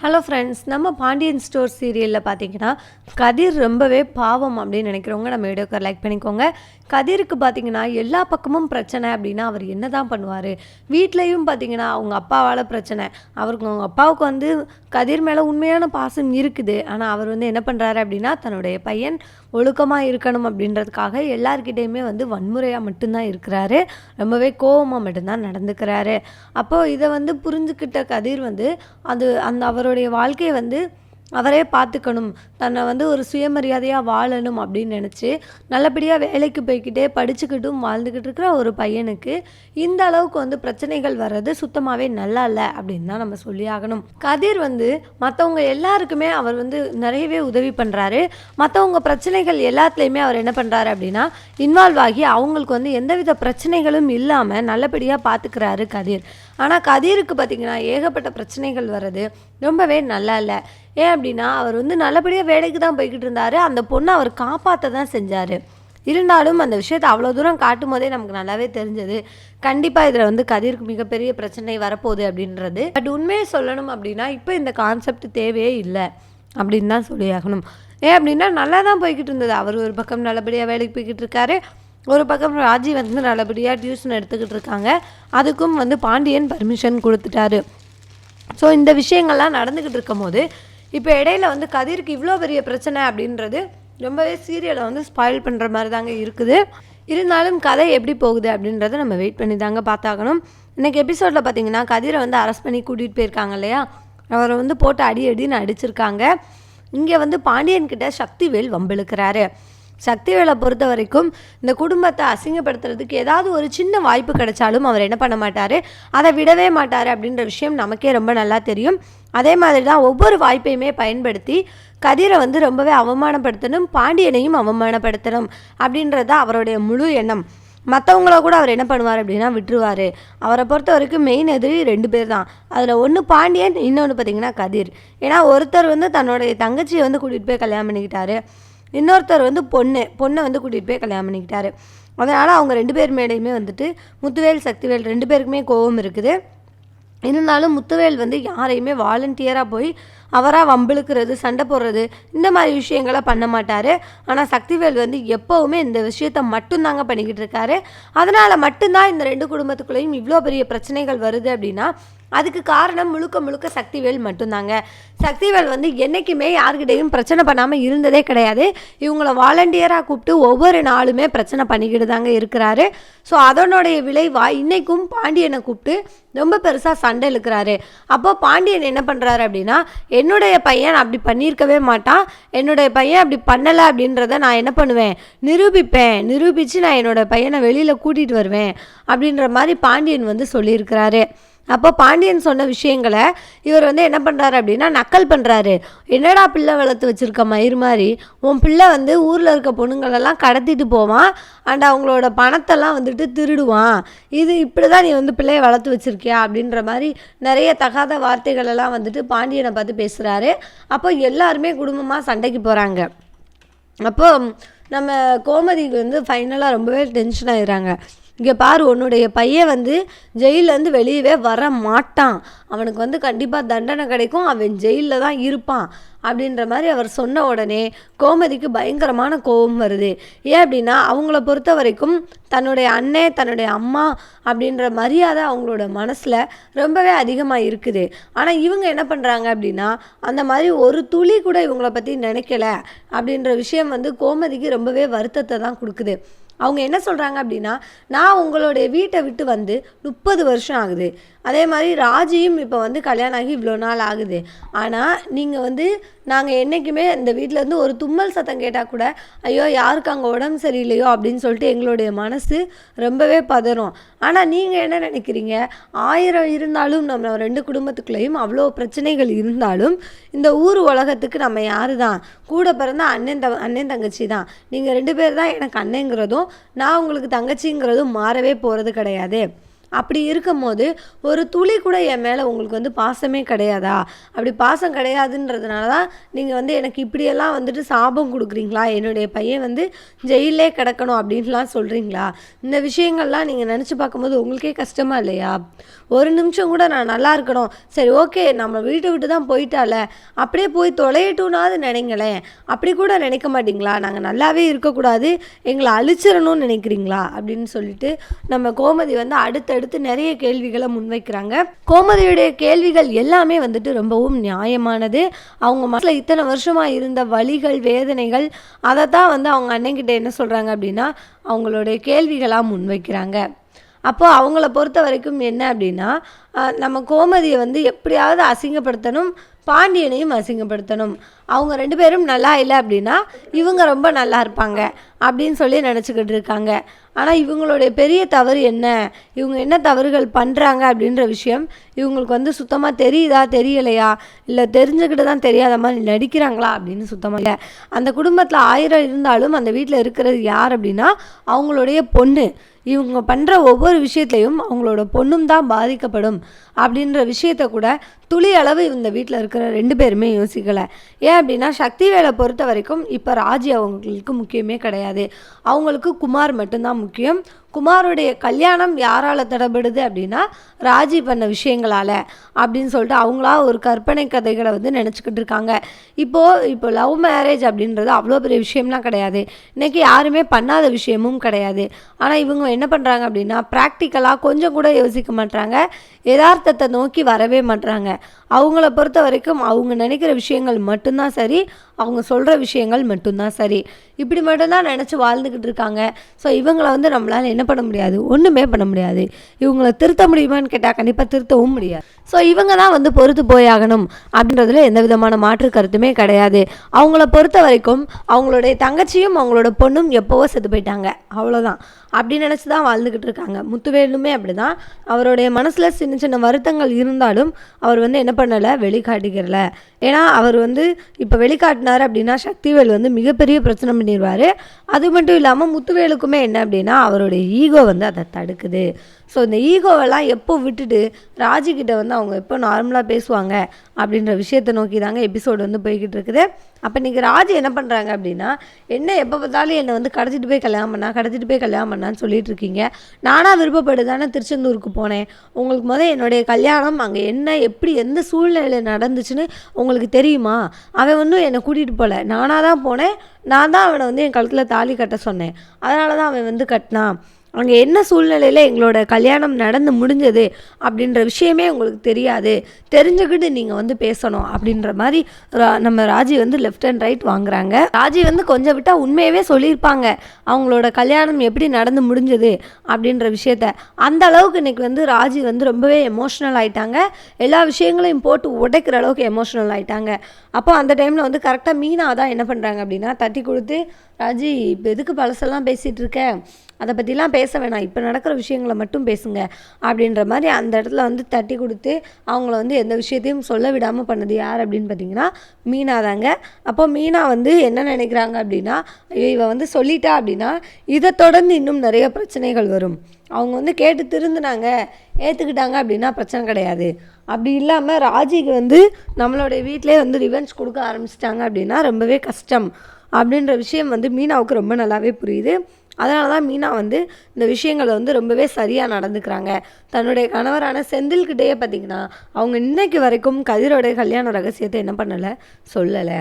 Hello friends நம்ம Pandian store சீரியலில் பார்த்தீங்கன்னா கதிர் ரொம்பவே பாவம் அப்படின்னு நினைக்கிறவங்க நம்ம வீடியோக்கு லைக் பண்ணிக்கோங்க. கதிருக்கு பார்த்தீங்கன்னா எல்லா பக்கமும் பிரச்சனை அப்படின்னா அவர் என்ன தான் பண்ணுவார்? வீட்லேயும் பார்த்தீங்கன்னா அவங்க அப்பாவால் பிரச்சனை. அவருக்கு அவங்க அப்பாவுக்கு வந்து கதிர் மேலே உண்மையான பாசம் இருக்குது. ஆனால் அவர் வந்து என்ன பண்ணுறாரு அப்படின்னா தன்னுடைய பையன் ஒழுக்கமாக இருக்கணும் அப்படின்றதுக்காக எல்லார்கிட்டேயுமே வந்து வன்முறையாக மட்டும்தான் இருக்கிறாரு. ரொம்பவே கோவமாக மட்டும்தான் நடந்துக்கிறாரு. அப்போது இதை வந்து புரிஞ்சுக்கிட்ட கதிர் வந்து அது அந்த அவருடைய வாழ்க்கையை வந்து அவரே பார்த்துக்கணும். தன்னை வந்து ஒரு சுயமரியாதையாக வாழணும் அப்படின்னு நினச்சி நல்லபடியாக வேலைக்கு போய்க்கிட்டே படிச்சுக்கிட்டும் வாழ்ந்துக்கிட்டு இருக்கிற ஒரு பையனுக்கு இந்த அளவுக்கு வந்து பிரச்சனைகள் வர்றது சுத்தமாகவே நல்லா இல்லை அப்படின்னு தான் நம்ம சொல்லி ஆகணும். கதிர் வந்து மற்றவங்க எல்லாருக்குமே அவர் வந்து நிறையவே உதவி பண்ணுறாரு மற்றவங்க பிரச்சனைகள் எல்லாத்துலேயுமே அவர் என்ன பண்ணுறாரு அப்படின்னா இன்வால்வ் ஆகி அவங்களுக்கு வந்து எந்தவித பிரச்சனைகளும் இல்லாமல் நல்லபடியாக பார்த்துக்கிறாரு கதிர். ஆனால் கதிருக்கு பார்த்திங்கன்னா ஏகப்பட்ட பிரச்சனைகள் வர்றது ரொம்பவே நல்லா இல்லை. ஏன் அப்படின்னா அவர் வந்து நல்லபடியாக வேலைக்கு தான் போய்கிட்டு இருந்தார் அந்த பொண்ணை அவர் காப்பாற்ற தான் செஞ்சார். இருந்தாலும் அந்த விஷயத்தை அவ்வளோ தூரம் காட்டும் போதே நமக்கு நல்லாவே தெரிஞ்சது. கண்டிப்பாக இதில் வந்து கதிர்க்கு மிகப்பெரிய பிரச்சனை வரப்போகுது அப்படின்றது. பட் உண்மையை சொல்லணும் அப்படின்னா இப்போ இந்த கான்செப்ட் தேவையே இல்லை அப்படின்னு தான் சொல்லியாகணும். ஏன் அப்படின்னா நல்லா தான் போய்கிட்டு இருந்தது அவர் ஒரு பக்கம் நல்லபடியாக வேலைக்கு போய்கிட்டு இருக்காரு ஒரு பக்கம் ராஜி வந்து நல்லபடியாக டியூஷன் எடுத்துக்கிட்டு இருக்காங்க அதுக்கும் வந்து பாண்டியன் பர்மிஷன் கொடுத்துட்டாரு. ஸோ இந்த விஷயங்கள்லாம் நடந்துக்கிட்டு இருக்கும் போது இப்போ இடையில வந்து கதிருக்கு இவ்வளோ பெரிய பிரச்சனை அப்படின்றது ரொம்பவே சீரியலை வந்து ஸ்பாயில் பண்ணுற மாதிரி தாங்க இருக்குது. இருந்தாலும் கதை எப்படி போகுது அப்படின்றத நம்ம வெயிட் பண்ணி தாங்க பார்த்தாகணும். இன்றைக்கி எபிசோடில் பார்த்தீங்கன்னா கதிரை வந்து அரெஸ்ட் பண்ணி கூட்டிகிட்டு போயிருக்காங்க இல்லையா? அவரை வந்து போட்டு அடி அடின்னு அடிச்சிருக்காங்க. இங்கே வந்து பாண்டியன்கிட்ட சக்திவேல் வம்பிழுக்கிறாரு. சக்திவேலை பொறுத்த வரைக்கும் இந்த குடும்பத்தை அசிங்கப்படுத்துறதுக்கு ஏதாவது ஒரு சின்ன வாய்ப்பு கிடைச்சாலும் அவர் என்ன பண்ண மாட்டார்? அதை விடவே மாட்டார் அப்படின்ற விஷயம் நமக்கே ரொம்ப நல்லா தெரியும். அதே மாதிரி தான் ஒவ்வொரு வாய்ப்பையுமே பயன்படுத்தி கதிரை வந்து ரொம்பவே அவமானப்படுத்தணும் பாண்டியனையும் அவமானப்படுத்தணும் அப்படின்றது அவருடைய முழு எண்ணம். மற்றவங்கள கூட அவர் என்ன பண்ணுவார் அப்படின்னா விட்டுருவார். அவரை பொறுத்த வரைக்கும் மெயின் எதிரி ரெண்டு பேர் தான் அதில் ஒன்று பாண்டியன் இன்னொன்று பார்த்தீங்கன்னா கதிர். ஏன்னா ஒருத்தர் வந்து தன்னுடைய தங்கச்சியை வந்து கூட்டிகிட்டு போய் கல்யாணம் பண்ணிக்கிட்டாரு. இன்னொருத்தர் வந்து பொண்ணு பொண்ணை வந்து கூட்டிகிட்டு போய் கல்யாணம் பண்ணிக்கிட்டாரு. அதனால் அவங்க ரெண்டு பேர் மேலேயுமே வந்துட்டு முத்துவேல் சக்திவேல் ரெண்டு பேருக்குமே கோபம் இருக்குது. இருந்தாலும் முத்துவேல் வந்து யாரையுமே வாலண்டியராக போய் அவராக வம்பிழுக்கிறது சண்டை போடுறது இந்த மாதிரி விஷயங்களை பண்ண மாட்டார். ஆனால் சக்திவேல் வந்து எப்போவுமே இந்த விஷயத்த மட்டும்தாங்க பண்ணிக்கிட்டு இருக்காரு. அதனால் மட்டும்தான் இந்த ரெண்டு குடும்பத்துக்குள்ளேயும் இவ்வளோ பெரிய பிரச்சனைகள் வருது அப்படின்னா அதுக்கு காரணம் முழுக்க முழுக்க சக்திவேல் மட்டும்தாங்க. சக்திவேல் வந்து என்றைக்குமே யாருக்கிட்டையும் பிரச்சனை பண்ணாமல் இருந்ததே கிடையாது. இவங்கள வாலண்டியராக கூப்பிட்டு ஒவ்வொரு நாளுமே பிரச்சனை பண்ணிக்கிட்டு தாங்க இருக்கிறாரு. ஸோ அதனுடைய விளைவாக இன்றைக்கும் பாண்டியனை கூப்பிட்டு ரொம்ப பெருசாக சண்டை இழுக்கிறாரு. அப்போ பாண்டியன் என்ன பண்ணுறாரு அப்படின்னா என்னுடைய பையன் அப்படி பண்ணியிருக்கவே மாட்டான். என்னுடைய பையன் அப்படி பண்ணலை அப்படின்றத நான் என்ன பண்ணுவேன்? நிரூபிப்பேன். நிரூபித்து நான் என்னோட பையனை வெளியில் கூட்டிகிட்டு வருவேன். அப்படின்ற மாதிரி பாண்டியன் வந்து சொல்லியிருக்கிறாரு. அப்போ பாண்டியன் சொன்ன விஷயங்களை இவர் வந்து என்ன பண்ணுறாரு அப்படின்னா நக்கல் பண்ணுறாரு என்னடா பிள்ளை வளர்த்து வச்சுருக்க மயிர் மாதிரி? உன் பிள்ளை வந்து ஊரில் இருக்க பொண்ணுங்களெல்லாம் கடத்திட்டு போவான். அண்ட் அவங்களோட பணத்தெல்லாம் வந்துட்டு திருடுவான். இது இப்படி தான் நீ வந்து பிள்ளைய வளர்த்து வச்சுருக்கியா? அப்படின்ற மாதிரி நிறைய தகாத வார்த்தைகளெல்லாம் வந்துட்டு பாண்டியனை பார்த்து பேசுகிறாரு அப்போ எல்லாருமே குடும்பமாக சண்டைக்கு போகிறாங்க அப்போ நம்ம கோமதிக்கு வந்து ஃபைனலாக ரொம்பவே டென்ஷன் ஆயிடுறாங்க. இங்கே பாரு உன்னுடைய பையன் வந்து ஜெயிலேருந்து வெளியவே வர மாட்டான். அவனுக்கு வந்து கண்டிப்பாக தண்டனை கிடைக்கும். அவன் ஜெயிலில் தான் இருப்பான். அப்படின்ற மாதிரி அவர் சொன்ன உடனே கோமதிக்கு பயங்கரமான கோபம் வருது. ஏன் அப்படின்னா அவங்கள பொறுத்த வரைக்கும் தன்னுடைய அண்ணே தன்னுடைய அம்மா அப்படின்ற மரியாதை அவங்களோட மனசில் ரொம்பவே அதிகமாக இருக்குது. ஆனால் இவங்க என்ன பண்ணுறாங்க அப்படின்னா அந்த மாதிரி ஒரு துளி கூட இவங்கள பற்றி நினைக்கல அப்படின்ற விஷயம் வந்து கோமதிக்கு ரொம்பவே வருத்தத்தை தான் கொடுக்குது. அவங்க என்ன சொல்கிறாங்க அப்படின்னா நான் உங்களுடைய வீட்டை விட்டு வந்து முப்பது வருஷம் ஆகுது. அதே மாதிரி ராஜியும் இப்போ வந்து கல்யாணம் ஆகி இவ்வளோ நாள் ஆகுது. ஆனால் நீங்கள் வந்து நாங்கள் என்றைக்குமே இந்த வீட்டிலேருந்து ஒரு தும்மல் சத்தம் கேட்டால் கூட ஐயோ யாருக்கு அங்கே உடம்பு சரியில்லையோ அப்படின்னு சொல்லிட்டு எங்களுடைய மனசு ரொம்பவே பதறும். ஆனால் நீங்கள் என்ன நினைக்கிறீங்க? ஆயிரம் இருந்தாலும் நம்ம ரெண்டு குடும்பத்துக்குள்ளேயும் அவ்வளோ பிரச்சனைகள் இருந்தாலும் இந்த ஊர் உலகத்துக்கு நம்ம யார் தான் கூட பிறந்த அண்ணன் த அண்ணன் தங்கச்சி தான் நீங்கள் ரெண்டு பேர் தான் எனக்கு அண்ணங்கிறதும் நான் உங்களுக்கு தங்கச்சிங்கிறதும் மாறவே போகிறது கிடையாது. அப்படி இருக்கும்போது ஒரு துளி கூட என் மேலே உங்களுக்கு வந்து பாசமே கிடையாதா? அப்படி பாசம் கிடையாதுன்றதுனால தான் நீங்கள் வந்து எனக்கு இப்படியெல்லாம் வந்துட்டு சாபம் கொடுக்குறீங்களா? என்னுடைய பையன் வந்து ஜெயிலே கிடக்கணும் அப்படின்லாம் சொல்கிறீங்களா இந்த விஷயங்கள்லாம் நீங்கள் நினச்சி பார்க்கும்போது உங்களுக்கே கஷ்டமா இல்லையா? ஒரு நிமிஷம் கூட நான் நல்லா இருக்கணும். சரி ஓகே நம்ம வீட்டை விட்டு தான் போயிட்டால. அப்படியே போய் தொலையட்டும்னாவது நினைங்களேன். அப்படி கூட நினைக்க மாட்டீங்களா? நாங்கள் நல்லாவே இருக்கக்கூடாது. எங்களை அழிச்சிடணும்னு நினைக்கிறீங்களா? அப்படின்னு சொல்லிட்டு நம்ம கோமதி வந்து அடுத்தடுத்து நிறைய கேள்விகளை முன்வைக்கிறாங்க. கோமதியுடைய கேள்விகள் எல்லாமே வந்துட்டு ரொம்பவும் நியாயமானது. அவங்க மனசில் இத்தனை வருஷமாக இருந்த வழிகள் வேதனைகள் அதை தான் வந்து அவங்க அண்ணன்கிட்ட என்ன சொல்கிறாங்க அப்படின்னா அவங்களுடைய கேள்விகளாக முன்வைக்கிறாங்க. அப்போது அவங்கள பொறுத்த வரைக்கும் என்ன அப்படின்னா நம்ம கோமதியை வந்து எப்படியாவது அசிங்கப்படுத்தணும் பாண்டியனையும் அசிங்கப்படுத்தணும். அவங்க ரெண்டு பேரும் நல்லா இல்லை அப்படின்னா இவங்க ரொம்ப நல்லா இருப்பாங்க அப்படின்னு சொல்லி நினச்சிக்கிட்டு இருக்காங்க. ஆனால் இவங்களுடைய பெரிய தவறு என்ன? இவங்க என்ன தவறுகள் பண்ணுறாங்க அப்படின்ற விஷயம் இவங்களுக்கு வந்து சுத்தமாக தெரியுதா தெரியலையா? இல்லை தெரிஞ்சுக்கிட்டு தான் தெரியாத மாதிரி நடிக்கிறாங்களா அப்படின்னு சுத்தமாக இல்லை. அந்த குடும்பத்தில் ஆயிரம் இருந்தாலும் அந்த வீட்டில் இருக்கிறது யார் அப்படின்னா அவங்களுடைய பொண்ணு. இவங்க பண்ணுற ஒவ்வொரு விஷயத்தையும் அவங்களோட பொண்ணும் தான் பாதிக்கப்படும் அப்படின்ற விஷயத்த கூட துளி அளவு இந்த வீட்டில் இருக்கிற ரெண்டு பேருமே யோசிக்கலை. ஏன் அப்படின்னா சக்தி வேலை பொறுத்த வரைக்கும் இப்போ ராஜி அவங்களுக்கு முக்கியமே கிடையாது. அவங்களுக்கு குமார் மட்டும்தான் முக்கியம். குமாருடைய கல்யாணம் யாரால் தடைபடுது அப்படின்னா ராஜி பண்ண விஷயங்களால் அப்படின்னு சொல்லிட்டு அவங்களா ஒரு கற்பனை கதைகளை வந்து நினச்சிக்கிட்டு இருக்காங்க. இப்போது இப்போ லவ் மேரேஜ் அப்படின்றது அவ்வளோ பெரிய விஷயம்லாம் கிடையாது. இன்றைக்கி யாருமே பண்ணாத விஷயமும் கிடையாது. ஆனால் இவங்க என்ன பண்ணுறாங்க அப்படின்னா ப்ராக்டிக்கலாக கொஞ்சம் கூட யோசிக்க மாட்டாங்க யதார்த்தத்தை நோக்கி வரவே மாட்றாங்க. அவங்கள பொறுத்த வரைக்கும் அவங்க நினைக்கிற விஷயங்கள் மட்டும்தான் சரி அவங்க சொல்கிற விஷயங்கள் மட்டும்தான் சரி. இப்படி மட்டும்தான் நினச்சி வாழ்ந்துக்கிட்டு இருக்காங்க. ஸோ இவங்களை வந்து நம்மளால் என்ன பண்ண முடியாது ஒன்றுமே பண்ண முடியாது. இவங்கள திருத்த முடியுமான்னு கேட்டால் கண்டிப்பாக திருத்தவும் முடியாது. ஸோ இவங்க தான் வந்து பொறுத்து போயாகணும் அப்படின்றதுல எந்த விதமான மாற்று கருத்துமே கிடையாது. அவங்கள பொறுத்த வரைக்கும் அவங்களுடைய தங்கச்சியும் அவங்களோட பொண்ணும் எப்போவோ செத்து போயிட்டாங்க. அவ்வளோதான் அப்படி நினச்சி தான் வாழ்ந்துக்கிட்டு இருக்காங்க. முத்துவேலுமே அப்படி தான் அவருடைய மனசில் சின்ன சின்ன வருத்தங்கள் இருந்தாலும் அவர் வந்து என்ன பண்ணலை? வெளிக்காட்டிக்கிறல. ஏன்னா அவர் வந்து இப்போ வெளிக்காட்டினார் அப்படின்னா சக்திவேல் வந்து மிகப்பெரிய பிரச்சனை பண்ணிடுவார் அது மட்டும் இல்லாமல் முத்துவேலுக்குமே என்ன அப்படின்னா அவருடைய ஈகோ வந்து அதை தடுக்குது. ஸோ இந்த ஈகோவெல்லாம் எப்போ விட்டுட்டு ராஜிக்கிட்ட வந்து அவங்க எப்போ நார்மலாக பேசுவாங்க அப்படின்ற விஷயத்தை நோக்கி தாங்க எபிசோடு வந்து போய்கிட்டு இருக்குது அப்போ இன்றைக்கி ராஜு என்ன பண்ணுறாங்க அப்படின்னா என்ன எப்போ பார்த்தாலும் என்னை வந்து கடத்திட்டு போய் கல்யாணம் பண்ணா கடத்திட்டு போய் கல்யாணம் பண்ணான்னு சொல்லிட்டு இருக்கீங்க நானாக விருப்பப்பட்டு தானே திருச்செந்தூருக்கு போனேன். உங்களுக்கு முதல் என்னுடைய கல்யாணம் அங்கே என்ன எப்படி எந்த சூழ்நிலையில் நடந்துச்சுன்னு உங்களுக்கு தெரியுமா? அவன் வந்து என்னை கூட்டிகிட்டு போகல நானாக தான் போனேன். நான் தான் அவனை வந்து என் கழுத்தில் தாலி கட்ட சொன்னேன். அதனால தான் அவன் வந்து கட்டினான். அங்கே என்ன சூழ்நிலையில் எங்களோட கல்யாணம் நடந்து முடிஞ்சது அப்படின்ற விஷயமே உங்களுக்கு தெரியாது. தெரிஞ்சுக்கிட்டு நீங்கள் வந்து பேசணும் அப்படின்ற மாதிரி ரா- நம்ம ராஜி வந்து லெஃப்ட் அண்ட் ரைட் வாங்குறாங்க. ராஜி வந்து கொஞ்சம் விட்டால் உண்மையவே சொல்லியிருப்பாங்க. அவங்களோட கல்யாணம் எப்படி நடந்து முடிஞ்சது அப்படின்ற விஷயத்த. அந்த அளவுக்கு இன்னைக்கு வந்து ராஜி வந்து ரொம்பவே எமோஷ்னல் ஆகிட்டாங்க எல்லா விஷயங்களையும் போட்டு உடைக்கிற அளவுக்கு எமோஷ்னல் ஆகிட்டாங்க அப்போ அந்த டைமில் வந்து கரெக்டாக மீனா தான் என்ன பண்ணுறாங்க அப்படின்னா தட்டி கொடுத்து ராஜி இப்போ எதுக்கு பழசெல்லாம் பேசிகிட்டு இருக்க? அதை பற்றிலாம் பேச வேணாம். இப்போ நடக்கிற விஷயங்களை மட்டும் பேசுங்க. அப்படின்ற மாதிரி அந்த இடத்துல வந்து தட்டி கொடுத்து அவங்கள வந்து எந்த விஷயத்தையும் சொல்ல விடாமல் பண்ணது யார் அப்படின்னு பார்த்தீங்கன்னா மீனா தாங்க. அப்போ மீனா வந்து என்ன நினைக்கிறாங்க அப்படின்னா ஐயோ இவ வந்து சொல்லிட்டா அப்படின்னா இதை தொடர்ந்து இன்னும் நிறைய பிரச்சனைகள் வரும். அவங்க வந்து கேட்டு திருந்துனாங்க. ஏற்றுக்கிட்டாங்க அப்படின்னா பிரச்சனை கிடையாது. அப்படி இல்லாமல் ராஜிக்கு வந்து நம்மளுடைய வீட்டிலே வந்து ரிவெஞ்ச் கொடுக்க ஆரம்பிச்சிட்டாங்க அப்படின்னா ரொம்பவே கஷ்டம். அப்படின்ற விஷயம் வந்து மீனாவுக்கு ரொம்ப நல்லாவே புரியுது. அதனால தான் மீனா வந்து இந்த விஷயங்களை வந்து ரொம்பவே சரியாக நடந்துக்கிறாங்க. தன்னுடைய கணவரான செந்தில்கிட்டேயே பார்த்தீங்கன்னா அவங்க இன்னைக்கு வரைக்கும் கதிரோடைய கல்யாண ரகசியத்தை என்ன பண்ணலை? சொல்லலை.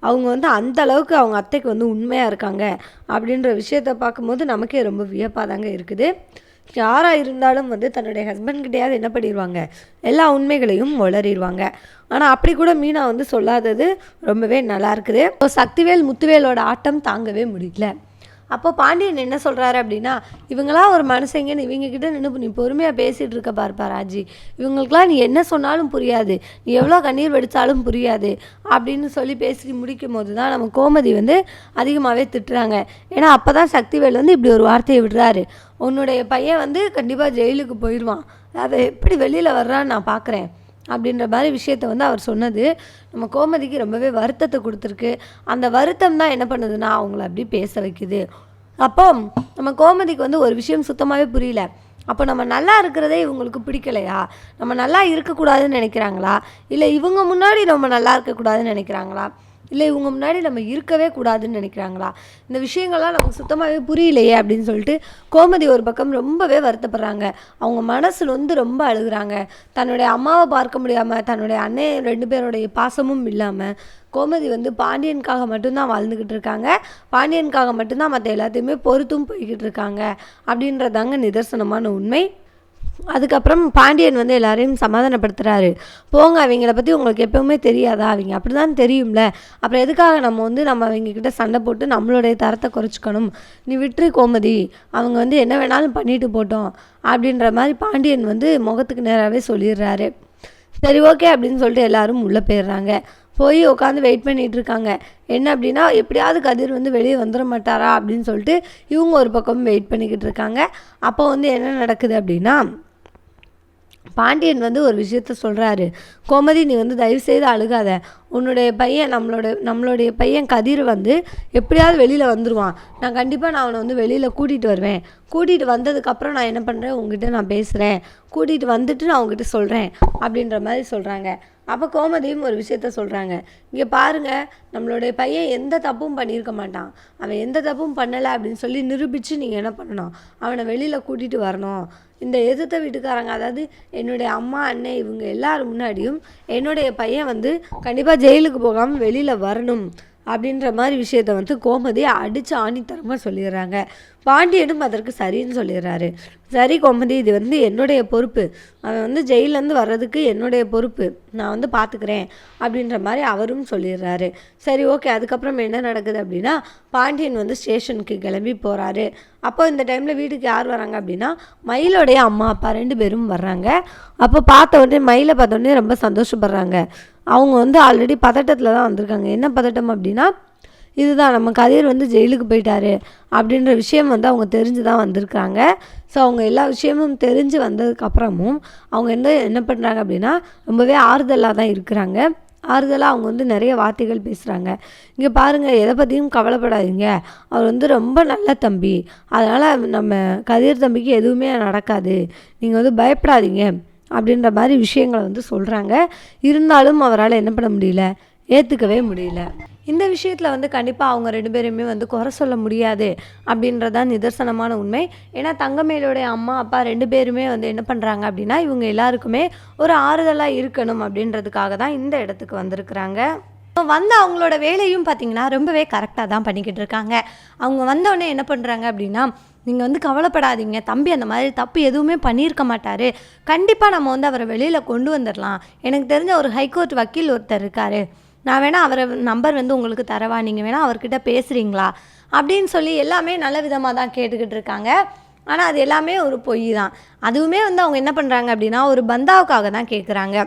அவங்க வந்து அந்த அளவுக்கு அவங்க அத்தைக்கு வந்து உண்மையாக இருக்காங்க. அப்படின்ற விஷயத்தை பார்க்கும்போது நமக்கே ரொம்ப வியப்பாக தாங்க இருக்குது. யாராக இருந்தாலும் வந்து தன்னுடைய ஹஸ்பண்ட்கிட்டயாவது என்ன பண்ணிடுவாங்க எல்லா உண்மைகளையும் உளறிடுவாங்க ஆனால் அப்படி கூட மீனா வந்து சொல்லாதது ரொம்பவே நல்லா இருக்குது இப்போ சக்திவேல் முத்துவேலோட ஆட்டம் தாங்கவே முடியல. அப்போ பாண்டியன் என்ன சொல்கிறாரு அப்படின்னா இவங்களாம் ஒரு மனுஷங்கன்னு இவங்க கிட்ட நின்று நீ பொறுமையாக பேசிகிட்டு இருக்க பார்ப்பா ராஜி. இவங்களுக்குலாம் நீ என்ன சொன்னாலும் புரியாது. நீ எவ்வளோ கண்ணீர் வெடித்தாலும் புரியாது. அப்படின்னு சொல்லி பேசி முடிக்கும் போது தான் நம்ம கோமதி வந்து அதிகமாகவே திட்டுறாங்க. ஏன்னா அப்போ தான் சக்திவேல் வந்து இப்படி ஒரு வார்த்தையை விடுறாரு. உன்னுடைய பையன் வந்து கண்டிப்பாக ஜெயிலுக்கு போயிடுவான் அதை எப்படி வெளியில் வர்றான்னு நான் பார்க்குறேன் அப்படின்ற மாதிரி விஷயத்த வந்து அவர் சொன்னது. நம்ம கோமதிக்கு ரொம்பவே வருத்தத்தை கொடுத்துருக்கு. அந்த வருத்தம் தான் என்ன பண்ணுதுன்னா அவங்கள அப்படி பேச வைக்குது. அப்போ நம்ம கோமதிக்கு வந்து ஒரு விஷயம் சுத்தமாகவே புரியல. அப்போ நம்ம நல்லா இருக்கிறதே இவங்களுக்கு பிடிக்கலையா? நம்ம நல்லா இருக்கக்கூடாதுன்னு நினைக்கிறாங்களா? இல்லை இவங்க முன்னாடி நம்ம நல்லா இருக்கக்கூடாதுன்னு நினைக்கிறாங்களா? இல்லை இவங்க முன்னாடி நம்ம இருக்கவே கூடாதுன்னு நினைக்கிறாங்களா? இந்த விஷயங்கள்லாம் நமக்கு சுத்தமாகவே புரியலையே அப்படின்னு சொல்லிட்டு கோமதி ஒரு பக்கம் ரொம்பவே வருத்தப்படுறாங்க. அவங்க மனசில் வந்து ரொம்ப அழுகுறாங்க. தன்னுடைய அம்மாவை பார்க்க முடியாமல் தன்னுடைய அண்ணன் ரெண்டு பேருடைய பாசமும் இல்லாமல் கோமதி வந்து பாண்டியனுக்காக மட்டும்தான் வாழ்ந்துக்கிட்டு இருக்காங்க. பாண்டியனுக்காக மட்டும்தான் மற்ற எல்லாத்தையுமே பொறுத்தும் போய்கிட்டு இருக்காங்க. அப்படின்றதாங்க நிதர்சனமான உண்மை. அதுக்கப்புறம் பாண்டியன் வந்து எல்லாரையும் சமாதானப்படுத்துகிறாரு போங்க அவங்கள பற்றி உங்களுக்கு எப்பவுமே தெரியாதா? அவங்க அப்படி தான் தெரியும்ல. அப்புறம் எதுக்காக நம்ம வந்து நம்ம அவங்க கிட்ட சண்டை போட்டு நம்மளுடைய தரத்தை குறைச்சிக்கணும்? நீ விட்டுரு கோமதி. அவங்க வந்து என்ன வேணாலும் பண்ணிட்டு போட்டோம். அப்படின்ற மாதிரி பாண்டியன் வந்து முகத்துக்கு நேராகவே சொல்லிடுறாரு. சரி ஓகே அப்படின்னு சொல்லிட்டு எல்லாரும் உள்ளே போயிடுறாங்க. போய் உட்காந்து வெயிட் பண்ணிட்டு இருக்காங்க. என்ன அப்படின்னா எப்படியாவது கதிர் வந்து வெளியே வந்துட மாட்டாரா அப்படின்னு சொல்லிட்டு இவங்க ஒரு பக்கம் வெயிட் பண்ணிக்கிட்டு இருக்காங்க. அப்போ வந்து என்ன நடக்குது அப்படின்னா பாண்டியன் வந்து ஒரு விஷயத்த சொல்கிறாரு கோமதி நீ வந்து தயவு செய்து அழுகாத. உன்னுடைய பையன் நம்மளோட நம்மளுடைய பையன் கதிர் வந்து எப்படியாவது வெளியில் வந்துடுவான் நான் கண்டிப்பாக நான் அவனை வந்து வெளியில் கூட்டிகிட்டு வருவேன். கூட்டிகிட்டு வந்ததுக்கப்புறம் நான் என்ன பண்ணுறேன் உங்ககிட்ட நான் பேசுகிறேன் கூட்டிகிட்டு வந்துட்டு நான் உங்ககிட்ட சொல்கிறேன் அப்படின்ற மாதிரி சொல்கிறாங்க அப்போ கோமதியும் ஒரு விஷயத்த சொல்கிறாங்க இங்கே பாருங்கள் நம்மளுடைய பையன் எந்த தப்பும் பண்ணியிருக்க மாட்டான். அவன் எந்த தப்பும் பண்ணலை அப்படின்னு சொல்லி நிரூபித்து நீங்கள் என்ன பண்ணணும்? அவனை வெளியில் கூட்டிகிட்டு வரணும். இந்த எதிர்த்த வீட்டுக்காரங்க அதாவது என்னுடைய அம்மா அண்ணன் இவங்க எல்லாரும் முன்னாடியும் என்னுடைய பையன் வந்து கண்டிப்பாக ஜெயிலுக்கு போகாமல் வெளியில் வரணும். அப்படின்ற மாதிரி விஷயத்தை வந்து கோமதி அடித்து ஆணித்தரமாக சொல்லிடுறாங்க. பாண்டியனும் அதற்கு சரின்னு சொல்லிடுறாரு. சரி கோமதி இது வந்து என்னுடைய பொறுப்பு. அவன் வந்து ஜெயிலேருந்து வர்றதுக்கு என்னுடைய பொறுப்பு. நான் வந்து பார்த்துக்கிறேன் அப்படின்ற மாதிரி அவரும் சொல்லிடுறாரு. சரி ஓகே. அதுக்கப்புறம் என்ன நடக்குது அப்படின்னா பாண்டியன் வந்து ஸ்டேஷனுக்கு கிளம்பி போகிறாரு அப்போ இந்த டைமில் வீட்டுக்கு யார் வராங்க அப்படின்னா மயிலோடைய அம்மா அப்பா ரெண்டு பேரும் வர்றாங்க. அப்போ பார்த்த உடனே மயிலை பார்த்த உடனே ரொம்ப சந்தோஷப்படுறாங்க. அவங்க வந்து ஆல்ரெடி பதட்டத்தில் தான் வந்திருக்காங்க. என்ன பதட்டம் அப்படின்னா இதுதான் நம்ம கதிர் வந்து ஜெயிலுக்கு போயிட்டாரு அப்படின்ற விஷயம் வந்து அவங்க தெரிஞ்சு தான் வந்திருக்காங்க ஸோ அவங்க எல்லா விஷயமும் தெரிஞ்சு வந்ததுக்கப்புறமும் அவங்க என்ன என்ன பண்ணுறாங்க அப்படின்னா ரொம்பவே ஆறுதலாக தான் இருக்கிறாங்க. ஆறுதலாக அவங்க வந்து நிறைய வார்த்தைகள் பேசுகிறாங்க இங்கே பாருங்கள் எதை பற்றியும் கவலைப்படாதீங்க. அவர் வந்து ரொம்ப நல்ல தம்பி. அதனால் நம்ம கதிர் தம்பிக்கு எதுவுமே நடக்காது. நீங்கள் வந்து பயப்படாதீங்க. அப்படின்ற மாதிரி விஷயங்களை வந்து சொல்கிறாங்க இருந்தாலும் அவரால் என்ன பண்ண முடியல? ஏற்றுக்கவே முடியல. இந்த விஷயத்தில் வந்து கண்டிப்பாக அவங்க ரெண்டு பேருமே வந்து குறை சொல்ல முடியாது அப்படின்றதான் நிதர்சனமான உண்மை. ஏன்னா தங்கமேலோடைய அம்மா அப்பா ரெண்டு பேருமே வந்து என்ன பண்ணுறாங்க அப்படின்னா இவங்க எல்லாருக்குமே ஒரு ஆறுதலாக இருக்கணும் அப்படின்றதுக்காக தான் இந்த இடத்துக்கு வந்திருக்கிறாங்க. இப்போ வந்து அவங்களோட வேலையும் பார்த்தீங்கன்னா ரொம்பவே கரெக்டாக தான் பண்ணிக்கிட்டு இருக்காங்க. அவங்க வந்தோடனே என்ன பண்ணுறாங்க அப்படின்னா நீங்கள் வந்து கவலைப்படாதீங்க. தம்பி அந்த மாதிரி தப்பு எதுவுமே பண்ணியிருக்க மாட்டார். கண்டிப்பாக நம்ம வந்து அவரை வெளியில் கொண்டு வந்துடலாம் எனக்கு தெரிஞ்ச ஒரு ஹைகோர்ட் வக்கீல் ஒருத்தர் இருக்கார். நான் வேணால் அவரை நம்பர் வந்து உங்களுக்கு தரவா? நீங்கள் வேணால் அவர்கிட்ட பேசுகிறீங்களா அப்படின்னு சொல்லி எல்லாமே நல்ல விதமாக தான் கேட்டுக்கிட்டு இருக்காங்க. ஆனால் அது எல்லாமே ஒரு பொய் தான். அதுவுமே வந்து அவங்க என்ன பண்ணுறாங்க அப்படின்னா ஒரு பந்தாவுக்காக தான் கேட்குறாங்க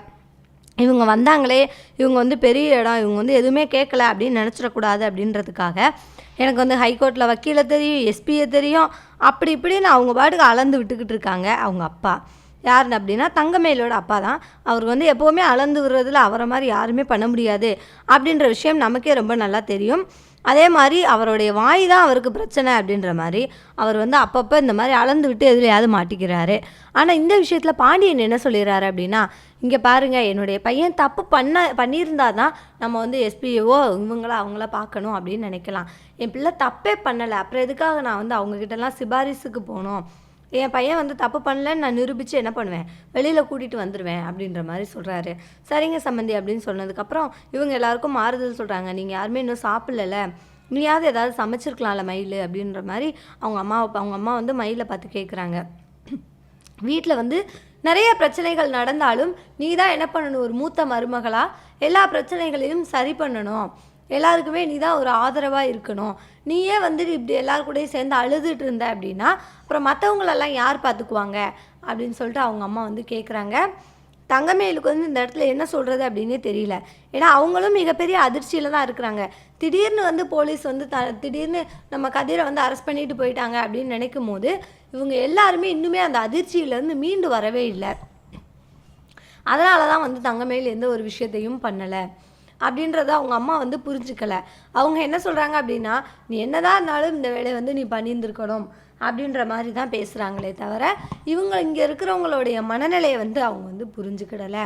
இவங்க வந்தாங்களே இவங்க வந்து பெரிய இடம் இவங்க வந்து எதுவுமே கேட்கல அப்படின்னு நினச்சிடக்கூடாது அப்படின்றதுக்காக எனக்கு வந்து ஹைகோர்ட்டில் வக்கீலை தெரியும் எஸ்பியை தெரியும். அப்படி இப்படின்னு அவங்க பாட்டுக்கு அளந்து விட்டுக்கிட்டு இருக்காங்க அவங்க அப்பா. யாருன்னு அப்படின்னா தங்கமேலோட அப்பா தான். அவர் வந்து எப்போவுமே அளந்து விடுறதுல அவரை மாதிரி யாருமே பண்ண முடியாது. அப்படின்ற விஷயம் நமக்கே ரொம்ப நல்லா தெரியும். அதே மாதிரி அவருடைய வாய் தான் அவருக்கு பிரச்சனை அப்படின்ற மாதிரி அவர் வந்து அப்பப்போ இந்த மாதிரி அளந்து விட்டு எதுலையாவது மாட்டிக்கிறாரு. ஆனால் இந்த விஷயத்தில் பாண்டியன் என்ன சொல்லிடுறாரு அப்படின்னா இங்கே பாருங்கள் என்னுடைய பையன் தப்பு பண்ண பண்ணியிருந்தா தான் நம்ம வந்து எஸ்பிஓ இவங்கள அவங்கள பார்க்கணும் அப்படின்னு நினைக்கலாம். என் பிள்ளை தப்பே பண்ணலை. அப்புறம் எதுக்காக நான் வந்து அவங்கக்கிட்டலாம் சிபாரிசுக்கு போகணும் என் பையன் வந்து தப்பு பண்ணலன்னு நான் நிரூபித்து என்ன பண்ணுவேன்? வெளியில் கூட்டிகிட்டு வந்துடுவேன் அப்படின்ற மாதிரி சொல்கிறாரு சரிங்க சம்மந்தி அப்படின்னு சொன்னதுக்கப்புறம் இவங்க எல்லாருக்கும் மாறுதல் சொல்கிறாங்க நீங்கள் யாருமே இன்னும் சாப்பிடல நீயாவது ஏதாவது சமைச்சிருக்கலாம்ல மயில் அப்படின்ற மாதிரி அவங்க அம்மா அவங்க அம்மா வந்து மயிலை பார்த்து கேட்குறாங்க வீட்டில் வந்து நிறைய பிரச்சனைகள் நடந்தாலும் நீ தான் என்ன பண்ணணும்? ஒரு மூத்த மருமகளா? எல்லா பிரச்சனைகளையும் சரி பண்ணணும். எல்லாருக்குமே நீ தான் ஒரு ஆதரவாக இருக்கணும். நீயே வந்துட்டு இப்படி எல்லார் கூடயும் சேர்ந்து அழுதுட்டு இருந்த அப்படின்னா அப்புறம் மற்றவங்களெல்லாம் யார் பார்த்துக்குவாங்க? அப்படின்னு சொல்லிட்டு அவங்க அம்மா வந்து கேட்குறாங்க தங்கமேலுக்கு வந்து இந்த இடத்துல என்ன சொல்கிறது அப்படின்னே தெரியல. ஏன்னா அவங்களும் மிகப்பெரிய அதிர்ச்சியில் தான் இருக்கிறாங்க. திடீர்னு வந்து போலீஸ் வந்து த திடீர்னு நம்ம கதிரை வந்து அரெஸ்ட் பண்ணிட்டு போயிட்டாங்க அப்படின்னு நினைக்கும் போது இவங்க எல்லாருமே இன்னுமே அந்த அதிர்ச்சியிலேருந்து மீண்டு வரவே இல்லை. அதனால தான் வந்து தங்கமேல் எந்த ஒரு விஷயத்தையும் பண்ணலை. அப்படின்றத அவங்க அம்மா வந்து புரிஞ்சுக்கல. அவங்க என்ன சொல்கிறாங்க அப்படின்னா நீ என்னதான் இருந்தாலும் இந்த வேலையை வந்து நீ பண்ணியிருந்துருக்கணும் அப்படின்ற மாதிரி தான் பேசுகிறாங்களே தவிர இவங்க இங்கே இருக்கிறவங்களுடைய மனநிலையை வந்து அவங்க வந்து புரிஞ்சுக்கிடலை.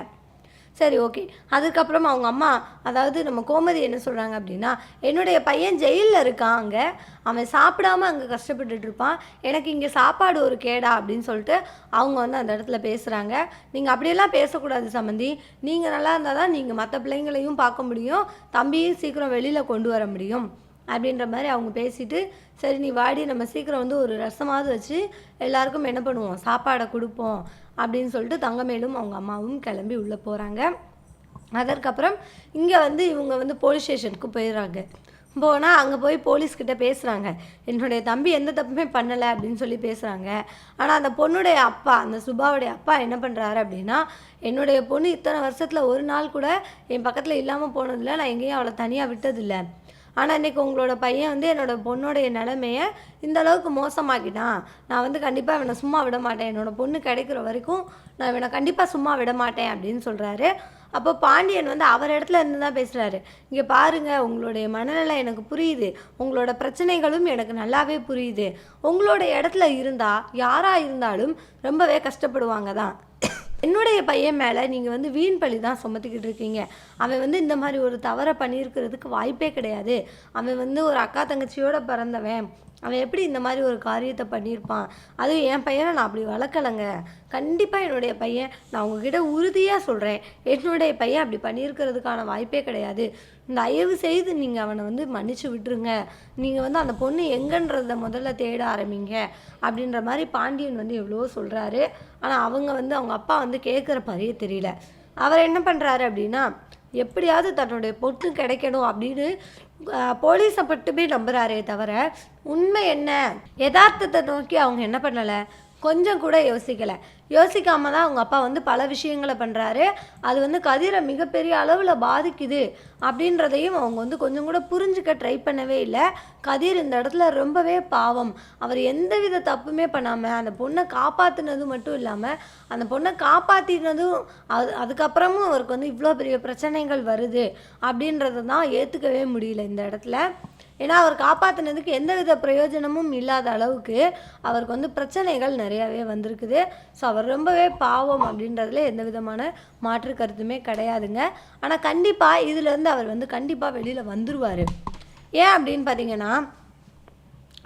சரி ஓகே அதுக்கப்புறம் அவங்க அம்மா அதாவது நம்ம கோமதி என்ன சொல்கிறாங்க அப்படின்னா என்னுடைய பையன் ஜெயிலில் இருக்கான் அங்கே. அவன் சாப்பிடாம அங்கே கஷ்டப்பட்டுட்டு இருப்பான். எனக்கு இங்கே சாப்பாடு ஒரு கேடா அப்படின்னு சொல்லிட்டு அவங்க வந்து அந்த இடத்துல பேசுகிறாங்க நீங்கள் அப்படியெல்லாம் பேசக்கூடாது சம்மந்தி நீங்கள் நல்லா இருந்தால் தான் நீங்கள் மற்ற பிள்ளைங்களையும் பார்க்க முடியும். தம்பியும் சீக்கிரம் வெளியில் கொண்டு வர முடியும். அப்படின்ற மாதிரி அவங்க பேசிட்டு சரி நீ வாடி நம்ம சீக்கிரம் வந்து ஒரு ரசமாவது வச்சு எல்லாருக்கும் என்ன பண்ணுவோம்? சாப்பாடை கொடுப்போம். அப்படின்னு சொல்லிட்டு தங்கமேலும் அவங்க அம்மாவும் கிளம்பி உள்ளே போகிறாங்க அதற்கப்புறம் இங்கே வந்து இவங்க வந்து போலீஸ் ஸ்டேஷனுக்கு போயிடுறாங்க. போனால் அங்கே போய் போலீஸ்கிட்ட பேசுகிறாங்க என்னுடைய தம்பி எந்த தப்புமே பண்ணலை அப்படின்னு சொல்லி பேசுகிறாங்க ஆனால் அந்த பொண்ணுடைய அப்பா அந்த சுபாவுடைய அப்பா என்ன பண்ணுறாரு அப்படின்னா என்னுடைய பொண்ணு இத்தனை வருஷத்தில் ஒரு நாள் கூட என் பக்கத்தில் இல்லாமல் போனதில்லை. நான் எங்கேயும் அவளை தனியாக விட்டதில்லை. ஆனால் இன்றைக்கி உங்களோட பையன் வந்து என்னோட பொண்ணுடைய நிலமையை இந்த அளவுக்கு மோசமாக்கிட்டான். நான் வந்து கண்டிப்பாக இவனை சும்மா விட மாட்டேன். என்னோட பொண்ணு கிடைக்கிற வரைக்கும் நான் இவனை கண்டிப்பாக சும்மா விட மாட்டேன் அப்படின்னு சொல்கிறாரு அப்போ பாண்டியன் வந்து அவர் இடத்துல இருந்து தான் பேசுகிறாரு இங்கே பாருங்கள் உங்களுடைய மனநிலை எனக்கு புரியுது. உங்களோட பிரச்சனைகளும் எனக்கு நல்லாவே புரியுது. உங்களோட இடத்துல இருந்தால் யாராக இருந்தாலும் ரொம்பவே கஷ்டப்படுவாங்க தான். என்னுடைய பையன் மேலே நீங்கள் வந்து வீண் பழி தான் சுமத்திக்கிட்டு இருக்கீங்க. அவன் வந்து இந்த மாதிரி ஒரு தவறை பண்ணியிருக்கிறதுக்கு வாய்ப்பே கிடையாது. அவன் வந்து ஒரு அக்கா தங்கச்சியோட பிறந்தவன். அவன் எப்படி இந்த மாதிரி ஒரு காரியத்தை பண்ணியிருப்பான்? அதுவும் என் பையனை நான் அப்படி வளர்க்கலைங்க. கண்டிப்பாக என்னுடைய பையன் நான் உங்ககிட்ட உறுதியாக சொல்கிறேன் என்னுடைய பையன் அப்படி பண்ணியிருக்கிறதுக்கான வாய்ப்பே கிடையாது. தயவு செய்து நீங்கள் அவனை வந்து மன்னிச்சு விட்டுருங்க. நீங்கள் வந்து அந்த பொண்ணு எங்கன்றத முதல்ல தேட ஆரம்பிங்க. அப்படின்ற மாதிரி பாண்டியன் வந்து எவ்வளோ சொல்கிறாரு ஆனால் அவங்க வந்து அவங்க அப்பா வந்து கேட்குற மாதிரியே தெரியல. அவர் என்ன பண்ணுறாரு அப்படின்னா எப்படியாவது தன்னுடைய பொண்ணு கிடைக்கணும் அப்படின்னு போலீஸை மட்டுமே நம்புறாரே தவிர உண்மை என்ன? யதார்த்தத்தை நோக்கி அவங்க என்ன பண்ணலை? கொஞ்சம் கூட யோசிக்கலை. யோசிக்காம தான் அவங்க அப்பா வந்து பல விஷயங்களை பண்ணுறாரு அது வந்து கதிரை மிகப்பெரிய அளவில் பாதிக்குது அப்படின்றதையும் அவங்க வந்து கொஞ்சம் கூட புரிஞ்சுக்க ட்ரை பண்ணவே இல்லை. கதிர் இந்த இடத்துல ரொம்பவே பாவம். அவர் எந்த வித தப்புமே பண்ணாமல் அந்த பொண்ணை காப்பாற்றினது மட்டும் இல்லாமல் அந்த பொண்ணை காப்பாற்றினதும் அது அதுக்கப்புறமும் அவருக்கு வந்து இவ்வளோ பெரிய பிரச்சனைகள் வருது அப்படின்றத தான் ஏற்றுக்கவே முடியல இந்த இடத்துல. ஏன்னா அவர் காப்பாற்றினதுக்கு எந்தவித பிரயோஜனமும் இல்லாத அளவுக்கு அவருக்கு வந்து பிரச்சனைகள் நிறையாவே வந்திருக்குது. ஸோ அவர் ரொம்பவே பாவம் அப்படின்றதுல எந்த விதமான மாற்று கருத்துமே கிடையாதுங்க. ஆனால் கண்டிப்பாக இதுலேருந்து அவர் வந்து கண்டிப்பாக வெளியில் வந்துருவார். ஏன் அப்படின்னு பார்த்தீங்கன்னா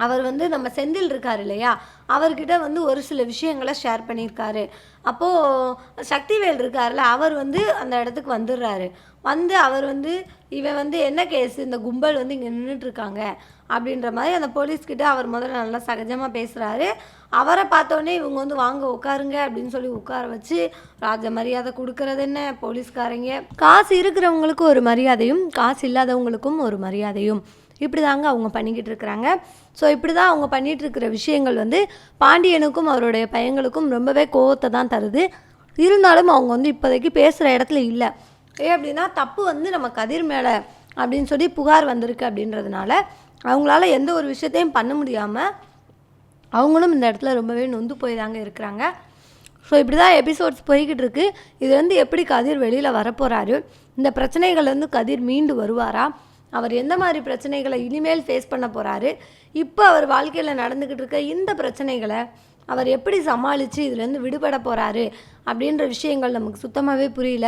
அவர் வந்து நம்ம செந்தில் இருக்கார் இல்லையா? அவர்கிட்ட வந்து ஒரு சில விஷயங்களை ஷேர் பண்ணியிருக்காரு. அப்போது சக்திவேல் இருக்கார்ல அவர் வந்து அந்த இடத்துக்கு வந்துடுறாரு. வந்து அவர் வந்து இவன் வந்து என்ன கேஸ் இந்த கும்பல் வந்து இங்கே நின்றுட்டுருக்காங்க அப்படின்ற மாதிரி அந்த போலீஸ்கிட்ட அவர் முதல்ல நல்லா சகஜமாக பேசுகிறாரு அவரை பார்த்தோன்னே இவங்க வந்து வாங்க உட்காருங்க அப்படின்னு சொல்லி உட்கார வச்சு ராஜ மரியாதை கொடுக்கறது என்ன? போலீஸ்காரங்க காசு இருக்கிறவங்களுக்கு ஒரு மரியாதையும் காசு இல்லாதவங்களுக்கும் ஒரு மரியாதையும். இப்படி தாங்க அவங்க பண்ணிக்கிட்டு இருக்கிறாங்க ஸோ இப்படி தான் அவங்க பண்ணிகிட்டு இருக்கிற விஷயங்கள் வந்து பாண்டியனுக்கும் அவருடைய பையங்களுக்கும் ரொம்பவே கோவத்தை தான் தருது. இருந்தாலும் அவங்க வந்து இப்போதைக்கு பேசுகிற இடத்துல இல்லை. ஏன் அப்படின்னா தப்பு வந்து நம்ம கதிர் மேலே அப்படின்னு சொல்லி புகார் வந்திருக்கு அப்படின்றதுனால அவங்களால எந்த ஒரு விஷயத்தையும் பண்ண முடியாமல் அவங்களும் இந்த இடத்துல ரொம்பவே நொந்து போய் தாங்க இருக்கிறாங்க. ஸோ இப்படி தான் எபிசோட்ஸ் போய்கிட்டு இருக்கு இதுலேருந்து எப்படி கதிர் வெளியில் வரப்போகிறாரு இந்த பிரச்சனைகள்லேருந்து கதிர் மீண்டு வருவாரா? அவர் எந்த மாதிரி பிரச்சனைகளை இனிமேல் ஃபேஸ் பண்ண போகிறாரு இப்போ அவர் வாழ்க்கையில் நடந்துக்கிட்டு இருக்க இந்த பிரச்சனைகளை அவர் எப்படி சமாளித்து இதுலேருந்து விடுபட போகிறாரு அப்படின்ற விஷயங்கள் நமக்கு சுத்தமாகவே புரியல.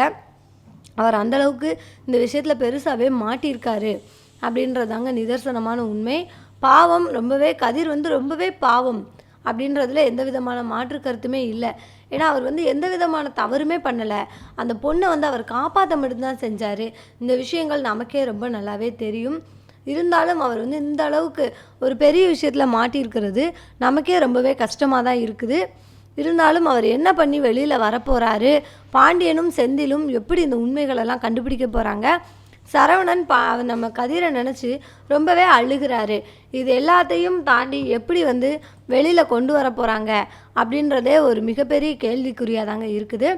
அவர் அந்த அளவுக்கு இந்த விஷயத்தில் பெருசாகவே மாட்டியிருக்காரு அப்படின்றதாங்க நிதர்சனமான உண்மை. பாவம் ரொம்பவே கதிர் வந்து ரொம்பவே பாவம் அப்படின்றதுல எந்த விதமான மாற்று கருத்துமே இல்லை. ஏன்னா அவர் வந்து எந்த விதமான தவறுமே பண்ணலை. அந்த பொண்ணை வந்து அவர் காப்பாற்ற மட்டும்தான் செஞ்சார். இந்த விஷயங்கள் நமக்கே ரொம்ப நல்லாவே தெரியும். இருந்தாலும் அவர் வந்து இந்த அளவுக்கு ஒரு பெரிய விஷயத்தில் மாட்டியிருக்கிறது நமக்கே ரொம்பவே கஷ்டமாக தான் இருக்குது. இருந்தாலும் அவர் என்ன பண்ணி வெளியில் வரப்போகிறாரு பாண்டியனும் செந்திலும் எப்படி இந்த உண்மைகளெல்லாம் கண்டுபிடிக்க போகிறாங்க சரவணன் பா நம்ம கதிரை நினச்சி ரொம்பவே அழுகிறாரு. இது எல்லாத்தையும் தாண்டி எப்படி வந்து வெளியில் கொண்டு வர போகிறாங்க அப்படின்றதே ஒரு மிகப்பெரிய கேள்விக்குறியாக தாங்க இருக்குது.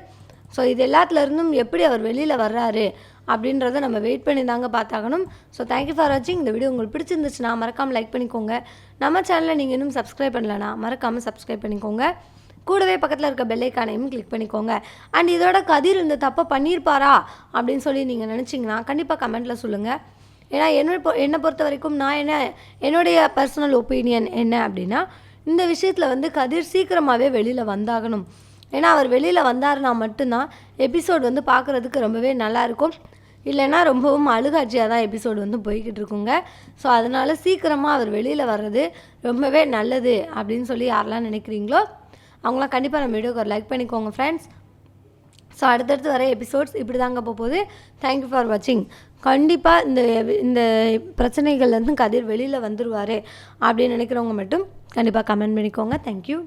ஸோ இது எல்லாத்துலேருந்தும் எப்படி அவர் வெளியில் வர்றாரு அப்படின்றத நம்ம வெயிட் பண்ணி தாங்க பார்த்தாகணும் ஸோ தேங்க்யூ ஃபார் வாட்சிங் இந்த வீடியோ உங்களுக்கு பிடிச்சிருந்துச்சுன்னா மறக்காமல் லைக் பண்ணிக்கோங்க. நம்ம சேனலை நீங்கள் இன்னும் சப்ஸ்கிரைப் பண்ணலனா மறக்காமல் சப்ஸ்கிரைப் பண்ணிக்கோங்க. கூடவே பக்கத்தில் இருக்க பெல்லைக்கானையும் கிளிக் பண்ணிக்கோங்க. அண்ட் இதோட கதிர் இந்த தப்பை பண்ணியிருப்பாரா அப்படின்னு சொல்லி நீங்கள் நினச்சிங்கன்னா கண்டிப்பாக கமெண்ட்டில் சொல்லுங்கள் ஏன்னா என்னோட பொ- என்னை பொறுத்த வரைக்கும் நான் என்ன என்னுடைய பர்சனல் ஒப்பீனியன் என்ன அப்படின்னா இந்த விஷயத்தில் வந்து கதிர் சீக்கிரமாகவே வெளியில் வந்தாகணும். ஏன்னா அவர் வெளியில் வந்தாருனா மட்டும்தான் எபிசோட் வந்து பார்க்குறதுக்கு ரொம்பவே நல்லாயிருக்கும் இல்லைன்னா ரொம்பவும் அழுகாட்சியாக தான் எபிசோடு வந்து போய்கிட்டு இருக்குங்க. ஸோ அதனால் சீக்கிரமாக அவர் வெளியில் வர்றது ரொம்பவே நல்லது அப்படின்னு சொல்லி யாரெல்லாம் நினைக்கிறீங்களோ அவங்களாம் கண்டிப்பாக நம்ம வீடியோக்கு ஒரு லைக் பண்ணிக்கோங்க ஃப்ரெண்ட்ஸ் ஸோ அடுத்தடுத்து வர எபிசோட்ஸ் இப்படி தாங்க போக போகுது தேங்க்யூ ஃபார் வாட்சிங் கண்டிப்பாக இந்த இந்த பிரச்சனைகள்லேருந்து கதிர் வெளியில் வந்துருவார் அப்படின்னு நினைக்கிறவங்க மட்டும் கண்டிப்பாக கமெண்ட் பண்ணிக்கோங்க. தேங்க்யூ